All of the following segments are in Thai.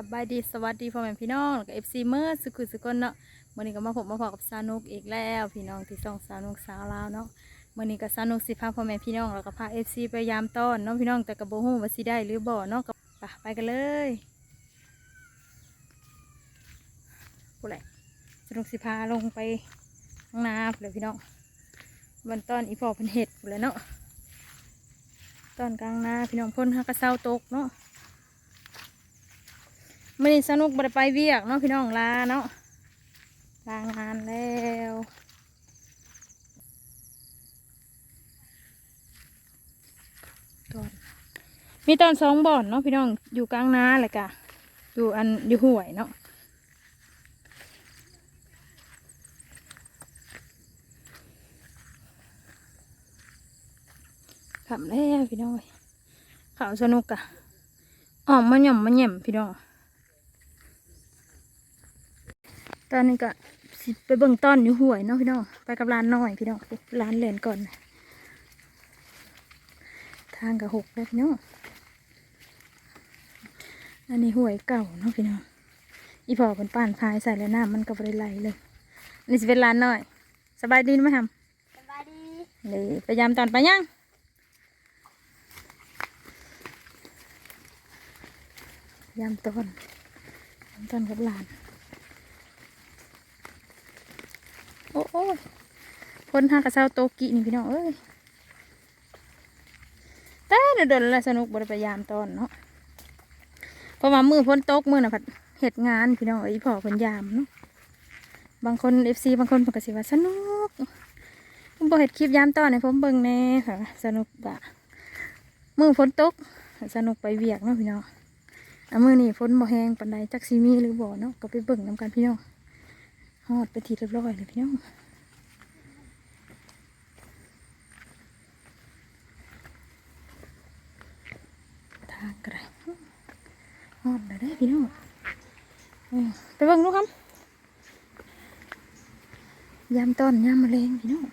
สบายดีสวัสดีพ่อแม่พี่น้องกับเอฟซีเมอร์สุกุสุกนเนาะวันนี้ก็มาพบมาพอกับสานุกอีกแล้วพี่น้องที่ส่องสานุกสาวลาวเนาะวันนี้ก็สานุกสิพาพ่อแม่พี่น้องแล้วก็พาเอฟซีไปยามต้อนเนาะพี่น้องแต่กระโบหูว่าสิได้หรือบ่เนาะก็ไปไปกันเลยผู้ใดสนุกสิพาลงไปข้างนาผู้ใดพี่น้องวันต้อนอีพอเพันเห็ดผู้ใดเนาะตอนกลางนาพี่น้องพ่นฮักกระเซาตกเนาะ มื่อนี้สนุกบ่ได้ไปเวียกเนาะพี่น้องลาเนาะลางานแล้วตอนมีตอนสองบ่อนเนาะพี่น้องอยู่กลางนาเลยกะอยู่อันอยู่ห่วยเนาะขำแล้วพี่น้องเข่าวสนุกอะออมมาหย่อมมาแหย่มพี่น้อง ตอนนี้ก็สิไปเบิ่งต้นอยู่ห่วยเนาะพี่น้องไปกับร้านน้อยพี่น้องร้านเลนก่อนนะทางกับหกแล้วพี่น้องอันนี้ห่วยเก่าเนาะพี่น้องอีพอเป็นป้านพายใส่แล้วน้ำมันก็บริไหลเลยอันนี่สิเป็นร้านน้อย สบายดีไหมทสบายดีำนี่ไปยามตอนไปยังยามตอนยามตอนกับหลาน อ้โอ้ยพ้นหากระเซ้าโตกินี่พี่น้องเอ้ยแต่เดินแล้วสนุกบริพยายามตอนเนาะเพราะว่ามือพ้นโต๊กมือน่ะผัดเหตุงานพี่น้องเอ้ยพอเพิ่นยามเนาะบางคนเอฟซีบางคนเพิ่นก็สิว่าสนุกผมบอกเห็ดคลิปยามตอนให้ผมเบิ่งแน่ค่ะสนุกบะมือพ้นตกสนุกไปเวียกเนาะพี่น้องอะมือนี่พ้นบ่แห้งปันใดจักซีมีหรือบ่เนาะก็ไปเบิ่งนํกันพี่น้องฮอดไปทีเรียบร้อยเลยพี่น้อง ทางกระไรฮอดเลยเด้พี่น้องไปเบิ่งดูครับยามต้นยามมะเร็งพี่น้อง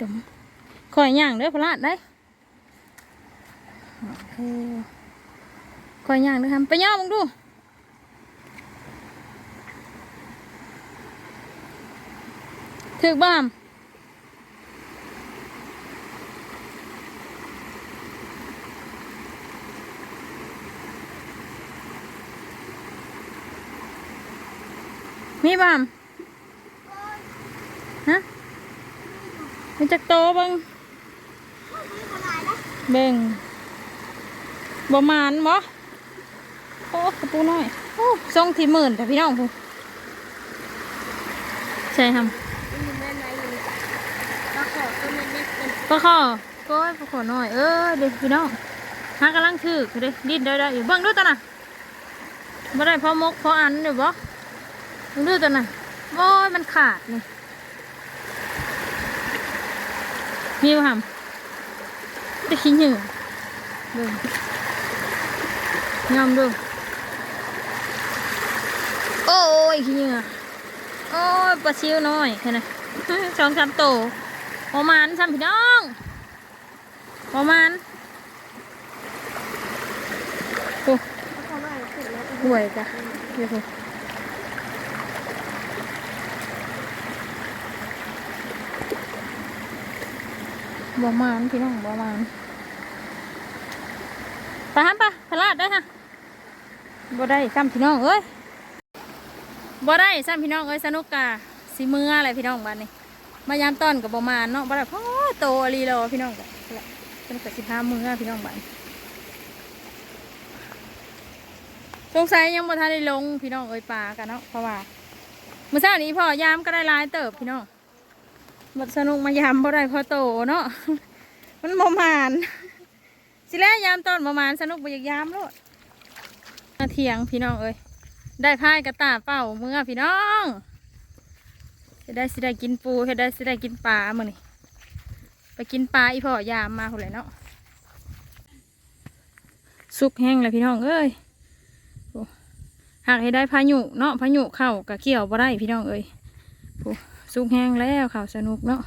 ตมคอยย่างเด้อพลาดได้คอยย่างเด้อครับไปย่อมึงดูถึกบ้าม มีบ้ามฮะมีจักโตเบังเบิ่งบ่มานบ่โอ้กระปูน้อยโอ้ทรงที่หมื่นแต่พี่น้องพูใช่ครับมีแม่ไหนอยู่ก็ขอด้เป็นปลาคอก้ยปลาคอหน่อย เออเด็กพี่น้องหากำลังถือเด็กดิ้นได้ได้อยู่เบิ่งดูตัวน่ะบ่ได้พอมกพออันอยู่บ่เบิ่ งดูตัวน่ะโอ้ยมันขาดนี่มีบ่หำได้ขี้เหงื่อเบิ่งยอมดู โอ้ยขี้เหงื่อโอ้ยปลาชิวน้อยแค่นั้นสองสามโตวประมาณสามพี่น้องประมาณโอ้ห่วยจ้ะเดี๋ยว ผมประมาณพี่น้องประมาณไปฮัมปะพลาดได้ค่ะบ่ได้ซ้ำพี่น้องเอ้ยบ่ได้ซ้ำพี่น้องเอ้ยสนุกกะสิมืออะไรพี่น้องบ้านนี้มายามต้อนกับประมาณเนาะบ่ได้พ่อโตอรีรอพี่น้องก็แหละเป็นกับสิบห้ามือพี่น้องบ้านสงสัยยังบ่ทันได้ลงพี่น้องเอ้ยปลากันเนาะเพราะว่าเมื่อเช้านี้พ่อยามก็ได้ลายเติบพี่น้อง บสนุกมายามบ่ได้พอโตเนาะ มันประมาณสิแล้วยามต้นประมาณสนุกบ่อยากยามโลดมาเถียงพี่น้องเอ้ย ได้พายกระตาเป่าเมื่อพี่น้องเฮ็ดได้สิได้กินปูเฮ็ดได้สิได้กินปลามื้อนี้ไปกินปลาอีพ่อยามมาพุ่นแหละเนาะ สุกแห้งแล้วพี่น้องเอ้ยหากให้ได้พายุเนาะพายุเข้ากะเกี่ยวบ่ได้พี่น้องเอ้ยโอ้ สุกแห้งแล้วข่าวสนุกเนาะ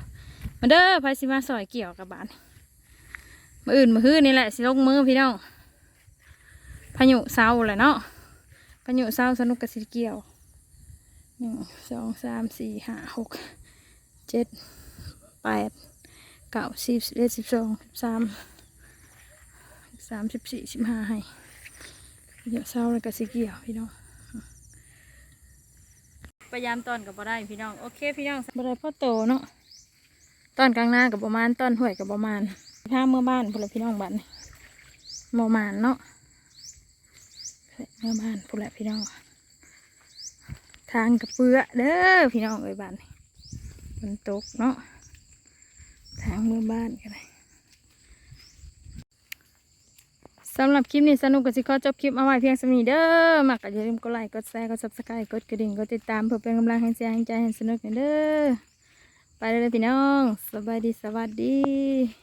มาเด้อไผสิมาซอยเกี่ยวกับบานมื้ออื่นมื้อฮื้อนี่แหละสิลงมือพี่น้องพายุเศร้าเลยเนาะพายุเศร้าสนุกกับสิเกี่ยวหนึ่งสองสามสี่ห้าหกเจ็ดแปดเก้าสิบสิบเอ็ดสิบสองสิบสามสามสิบสี่สิบห้าให้พายุเศร้าเลยกับสิเกี่ยวพี่น้อง พยายามตอนกับบ่ได้พี่น้องโอเคพี่น้องบ่ได้พ่อโตเนาะตอนกลางหน้ากับประมาณตอนห้วยกับประมาณถ้าเมื่อบ้านพวกเราพี่น้องบ้านนี่ประมาณเนาะเมื่อบ้านพูหละพี่น้อง ทางกระเปื้อเด้อพี่น้องเอ้ยบ้านมันตกเนาะทางเมื่อบ้านกันเลย สำหรับคลิปนี้สนุกกับสิขอจบคลิปเอาไว้เพียงสมีเด้อมักก็อย่าลืมกดไลค์กดแชร์กดซับสไครต์กดกระดิ่งกดติดตามเพื่อเป็นกำลังให้เสียงใจให้สนุกกันเด้อไปเลยพี่น้อง สบายดีสวัสดี